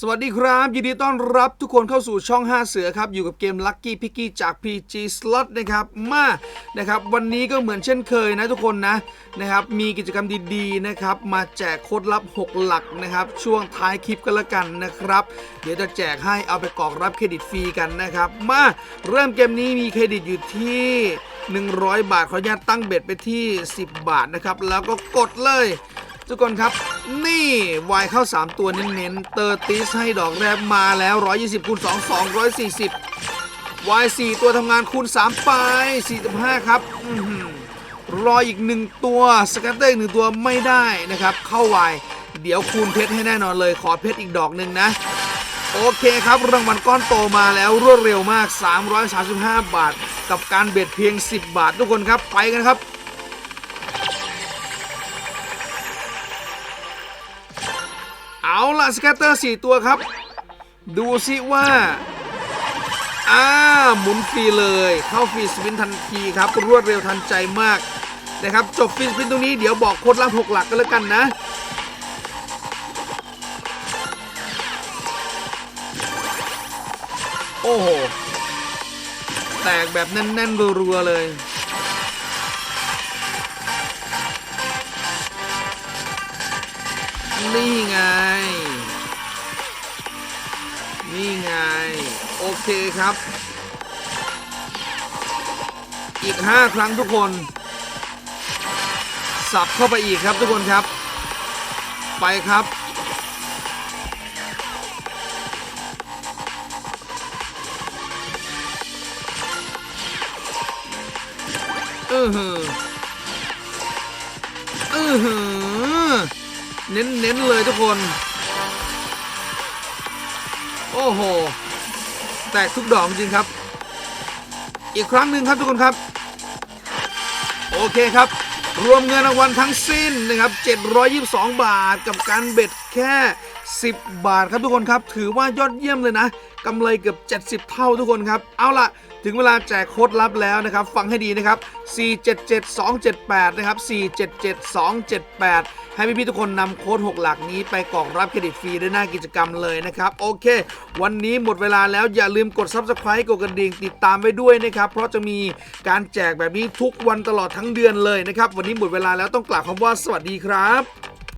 สวัสดีครับ ยินดีต้อนรับทุกคนเข้าสู่ช่อง 5 เสือครับ อยู่กับเกม Lucky p i c k y จาก PG Slot นะครับ มานะครับวันนี้ก็เหมือนเช่นเคยนะทุกคนนะนะครับมีกิจกรรมดีๆนะครับมาแจกโค้ดลับ 6 หลักนะครับ ช่วงท้ายคลิปกันละกันนะครับ เดี๋ยวจะแจกให้เอาไปกรอกรับเครดิตฟรีกันนะครับ มาเริ่มเกมนี้มีเครดิตอยู่ที่ 100 บาทขออนุญาตตั้งเบ็ดไปที่ 10 บาทนะครับแล้วก็กดเลย ทุกคนครับ นี่วายเข้า 3 ตัวเน้นๆเตอร์ติสให้ดอกแรกมาแล้ว 120คูณ2 240วาย4ตัวทำงานคูณ 3 ไป 45 ครับรออีก 1 ตัวสกัตเตอร์อีกหนึ่งตัวไม่ได้นะครับ เข้าวายเดี๋ยวคูณเพชรให้แน่นอนเลย ขอเพชรอีกดอกหนึ่งนะ โอเคครับ รางวัลก้อนโตมาแล้วรวดเร็วมาก 335 บาท กับการเบ็ดเพียง 10 บาททุกคนครับไปกันครับ เอาล่ะสแกตเตอร์4ตัวครับ ดูซิว่าอ่าหมุนฟรีเลย เข้าฟรีสปินทันทีครับรวดเร็วทันใจมากนะครับจบฟรีสปินตรงนี้เดี๋ยวบอกโค้ดลับ6หลักกันแล้วกันนะโอ้โห แตกแบบแน่นๆรัวๆเลย นี่ไง นี่ไง โอเคครับ อีก 5 ครั้งทุกคน สับเข้าไปอีกครับทุกคนครับ ไปครับอือหืออือหือ เน้นเน้นเลยทุกคน โอ้โห แตกทุกดอกจริงครับ อีกครั้งหนึ่งครับทุกคนครับ โอเคครับ รวมเงินรางวัลทั้งสิ้นนะครับ 722 บาทกับการเบ็ดแค่ 10 บาทครับทุกคนครับ ถือว่ายอดเยี่ยมเลยนะกำไรเกือบ 70 เท่าทุกคนครับ เอาล่ะ ถึงเวลาแจกโค้ดลับแล้วนะครับ ฟังให้ดีนะครับ 477278 นะครับ 477278 ให้พี่ๆทุกคนนำโค้ด 6 หลักนี้ไปกรอกรับเครดิตฟรีได้หน้ากิจกรรมเลยนะครับ โอเค วันนี้หมดเวลาแล้วอย่าลืมกด Subscribe กดกระดิ่งติดตามไว้ด้วยนะครับ เพราะจะมีการแจกแบบนี้ทุกวันตลอดทั้งเดือนเลยนะครับ วันนี้หมดเวลาแล้วต้องกล่าวคำว่าสวัสดีครับ